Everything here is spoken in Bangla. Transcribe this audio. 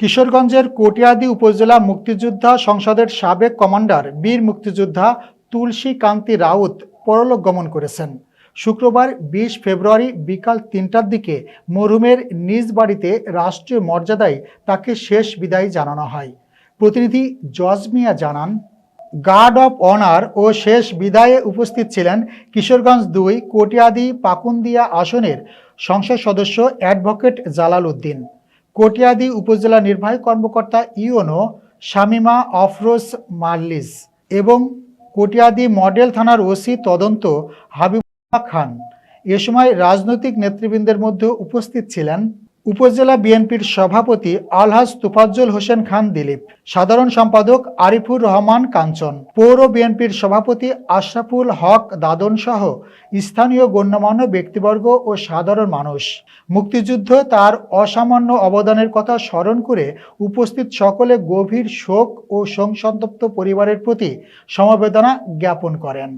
কিশোরগঞ্জের কটিয়াদি উপজেলা মুক্তিযোদ্ধা সংসদের সাবেক কমান্ডার বীর মুক্তিযোদ্ধা তুলসী কান্তি রাউত পরলোক গমন করেছেন। শুক্রবার বিশ ফেব্রুয়ারি বিকাল তিনটার দিকে মরহুমের নিজ বাড়িতে রাষ্ট্রীয় মর্যাদায় তাকে শেষ বিদায় জানানো হয়। প্রতিনিধি জজ মিয়া জানান, গার্ড অফ অনার ও শেষ বিদায়ে উপস্থিত ছিলেন কিশোরগঞ্জ দুই কটিয়াদি পাকুন্দিয়া আসনের সংসদ সদস্য অ্যাডভোকেট জালাল উদ্দিন। কটিয়াদি উপজেলা নির্বাহী কর্মকর্তা ইউনো শামিমা অফরোজ মার্লিস এবং কটিয়াদি মডেল থানার ওসি তদন্ত হাবিবুল্লাহ খান। এ সময় রাজনৈতিক নেতৃবৃন্দের মধ্যে উপস্থিত ছিলেন উপজেলা বিএনপির সভাপতি আলহাজ তুফাজ্জল হোসেন খান দিলীপ, সাধারণ সম্পাদক আরিফুর রহমান কাঞ্চন, পৌর বিএনপির সভাপতি আশরাফুল হক দাদন সহ স্থানীয় গণ্যমান্য ব্যক্তিবর্গ ও সাধারণ মানুষ। মুক্তিযুদ্ধ তার অসামান্য অবদানের কথা স্মরণ করে উপস্থিত সকলে গভীর শোক ও শোকসন্তপ্ত পরিবারের প্রতি সমবেদনা জ্ঞাপন করেন।